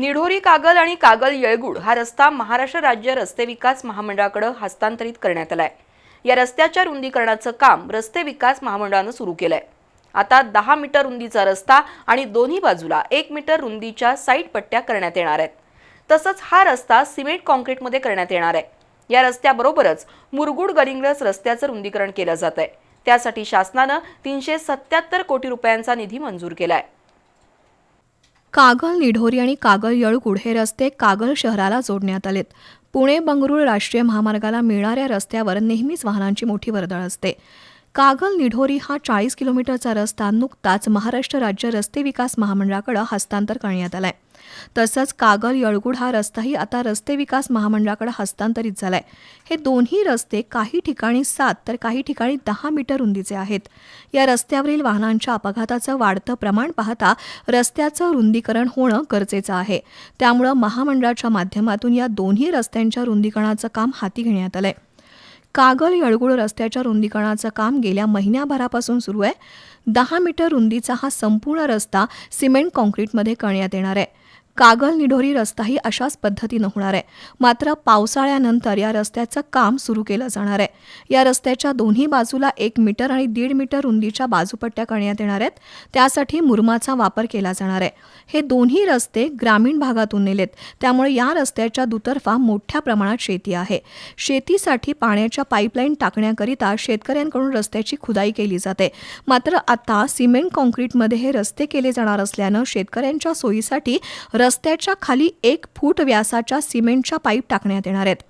निढोरी कागल आणि कागल येळगुड हा रस्ता महाराष्ट्र राज्य रस्ते विकास महामंडळाकडे हस्तांतरित करण्यात आलाय. या रस्त्याच्या रुंदीकरणाचं काम रस्ते विकास महामंडळानं सुरू केलंय. आता दहा मीटर रुंदीचा रस्ता आणि दोन्ही बाजूला एक मीटर रुंदीच्या साईड पट्ट्या करण्यात येणार आहेत. तसंच हा रस्ता सिमेंट कॉन्क्रीटमध्ये करण्यात येणार आहे. या रस्त्याबरोबरच मुरगुड गडिंग्लज रस्त्याचं रुंदीकरण केलं जात आहे त्यासाठी शासनानं तीनशे सत्याहत्तर कोटी रुपयांचा निधी मंजूर केला आहे कागल निढोरी आणि कागल येळगुड हे रस्ते कागल शहराला जोडण्यात आलेत. पुणे बंगळुरू राष्ट्रीय महामार्गाला मिळणाऱ्या रस्त्यावर नेहमीच वाहनांची मोठी वर्दळ असते. कागल निढोरी हा चाळीस किलोमीटरचा रस्ता नुकताच महाराष्ट्र राज्य रस्ते विकास महामंडळाकडे हस्तांतर करण्यात आलाय. तसंच कागल यळगुड हा रस्ताही आता रस्ते विकास महामंडळाकडे हस्तांतरित झालाय. हे दोन्ही रस्ते काही ठिकाणी सात तर काही ठिकाणी दहा मीटर रुंदीचे आहेत. या रस्त्यावरील वाहनांच्या अपघाताचं वाढतं प्रमाण पाहता रस्त्याचं रुंदीकरण होणं गरजेचं आहे. त्यामुळं महामंडळाच्या माध्यमातून या दोन्ही रस्त्यांच्या रुंदीकरणाचं काम हाती घेण्यात आलंय. कागल येळगुळ रस्त्याच्या रुंदीकरणाचं काम गेल्या महिन्याभरापासून सुरू आहे. दहा मीटर रुंदीचा हा संपूर्ण रस्ता सिमेंट कॉन्क्रीटमध्ये करण्यात येणार आहे. कागल निढोरी रस्ताही अशाच पद्धतीनं होणार आहे. मात्र पावसाळ्यानंतर या रस्त्याचं काम सुरू केलं जाणार आहे. या रस्त्याच्या दोन्ही बाजूला एक मीटर आणि दीड मीटर रुंदीच्या बाजूपट्ट्या करण्यात येणार आहेत. त्यासाठी मुरमाचा वापर केला जाणार आहे. हे दोन्ही रस्ते ग्रामीण भागातून नेलेत. त्यामुळे या रस्त्याच्या दुतर्फा मोठ्या प्रमाणात शेती आहे. शेतीसाठी पाण्याच्या पाईपलाईन टाकण्याकरिता शेतकऱ्यांकडून रस्त्याची खुदाई केली जाते. मात्र आता सिमेंट कॉन्क्रीटमध्ये हे रस्ते केले जाणार असल्यानं शेतकऱ्यांच्या सोयीसाठी रस्त्याच्या खाली एक फूट व्यासाच्या सिमेंटच्या पाईप टाकण्यात येणार आहेत.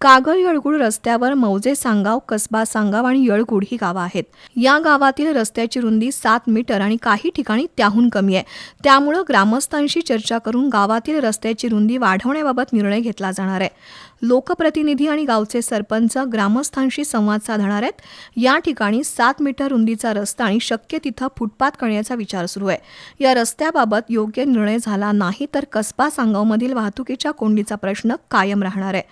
कागल येळगुड रस्त्यावर मौजे सांगाव कसबा सांगाव आणि येळगुड ही गावं आहेत. या गावातील रस्त्याची रुंदी सात मीटर आणि काही ठिकाणी त्याहून कमी आहे. त्यामुळं ग्रामस्थांशी चर्चा करून गावातील रस्त्याची रुंदी वाढवण्याबाबत निर्णय घेतला जाणार आहे. लोकप्रतिनिधी आणि गावचे सरपंच ग्रामस्थांशी संवाद साधणार आहेत. या ठिकाणी सात मीटर रुंदीचा रस्ता आणि शक्य तिथं फुटपाथ करण्याचा विचार सुरू आहे. या रस्त्याबाबत योग्य निर्णय झाला नाही तर कसबा सांगावमधील वाहतुकीच्या कोंडीचा प्रश्न कायम राहणार आहे.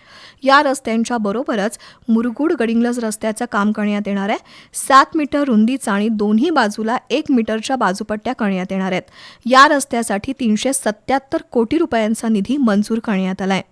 या रस्त्यांच्या बरोबरच मुरगुड गडिंग्लज रस्त्याचं काम करण्यात येणार आहे. सात मीटर रुंदीचा आणि दोन्ही बाजूला एक मीटरच्या बाजूपट्ट्या करण्यात येणार आहेत. या रस्त्यासाठी तीनशे सत्याहत्तर कोटी रुपयांचा निधी मंजूर करण्यात आलाय.